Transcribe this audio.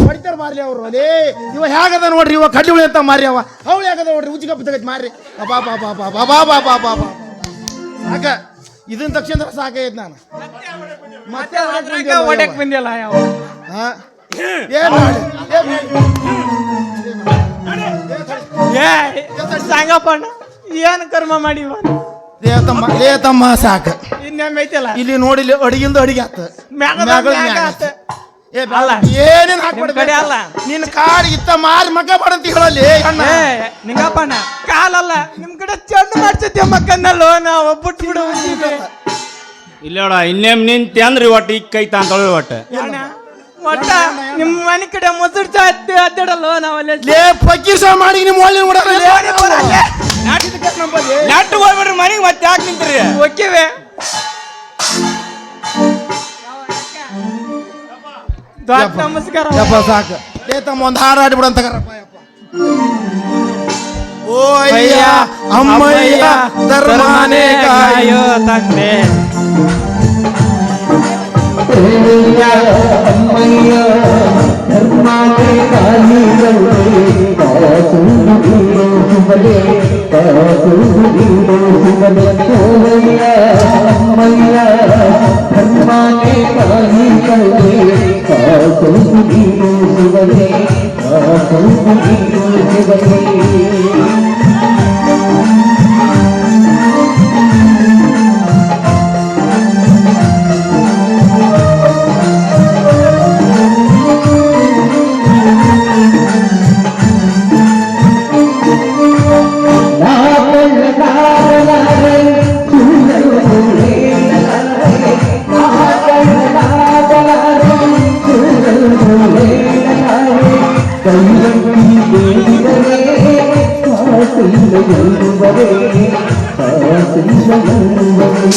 ಹೊಡಿತಾರ ಮಾರ್ಲಿ ಅವ್ರು ಅದೇ ಇವ ಹೇಗದ ನೋಡ್ರಿ ಇವ ಕಡ್ಡಿ ಉಳಿ ಅಂತ ಮಾರಿ ಅವ ಅವಳು ಹೇಗದ ನೋಡ್ರಿ ಉಜ್ಜಿ ತಗತ್ ಮಾರ್ರಿ ಬಾ ಬಾ ಬಾ ಬಾ ಬಾ ಬಾ ಬಾ ಬಾ ಬಾ ಸಾಕ ಇದನ್ನ ತಕ್ಷಣ ಸಾಕೈತ್ ನಾನು ಮತ್ತೆ ಬಂದ್ಯಲ್ಲ ಬಂದಿಲ್ಲ ಯಾವ ಹಾ? ಏನು ಮಾಡಿ ಏನ್ ಕರ್ಮ ಮಾಡಿ ಲೇ ತಮ್ಮ ಲೇ ತಮ್ಮ ಸಾಕ ಇನ್ನೇಮ್ ಐತಲ್ಲ ಇಲ್ಲಿ ನೋಡಿಲಿ ಅಡಿಗಿಂದ ಅಡಿಗೆ ಆತ ಮ್ಯಾಗ ಮ್ಯಾಗ ಆತ. ಏನೇನ್ ಹಾಕ್ಬಿಡ ಕಡೆ ಅಲ್ಲ. ನಿನ್ನ ಕಾಡ್ ಇತ್ತ ಮಾರಿ ಮಗ ಮಾಡಂತ ಹೇಳಲ್ಲಿ ಅಣ್ಣ ಏ ನಿಂಗಪ್ಪಣ್ಣ ಕಾಲಲ್ಲ. ನಿಮ್ ಕಡೆ ಚೆಂಡು ಮಾಡ್ಸತ್ಯ ಮಕ್ಕನ್ನಲ್ಲೋ? ನಾವು ಬಿಟ್ಟು ಬಿಡು. ಇಲ್ಲೋಡ ಇನ್ನೇಮ್ ನಿಂತಿ ಅಂದ್ರಿ ಒಟ್ಟು ಇಕ್ಕ ಐತ ಅಂತ ಹೇಳಿ ಒಟ್ಟು. ಅಣ್ಣ ಒಟ್ಟ ನಿಮ್ಮ ಮನೆ ಕಡೆ ಮೊಸರು ಚಾ ನಾವು ಅದ್ದಾಡಲ್ವ ನಾವಲ್ಲೇ ಲೇ ಫಕೀರ್ ಸಹ ಮಾಡಿ ನಿಮ್ಮ ಒಳ್ಳೆ ನೋಡಲ್ಲ ನೆಟ್ಟು ಹೋಗ್ಬಿಡ್ರಿ ಮನೆಗೆ ಮತ್ತೆ ಯಾಕೆ ನಿಂತ್ರಿ? ಓಕೆವೆ ನಮಸ್ಕಾರ ಯಪ್ಪ ಸಾಕ ಏತಮ್ಮ ಒಂದು ಹಾಡು ಆಡಿಬಿಡು ಅಂತ ಕರಪ್ಪ ಯಪ್ಪ ಓಯ್ಯ ಅಮ್ಮಯ್ಯ ಧರ್ಮನೇ ಕಾಯೋ ತಂದೆ ಅಮ್ಮಯ್ಯ ಧರ್ಮನೇ ಕಾಯೋ ತಂದೆ ಕಾಸುಂದಿರೋ ಸುಬಲೆ ಕಾಸುಂದಿರೋ ಸುಬಲೆ ధర్మాన్ని పాని కల్పే കാത്തില്ല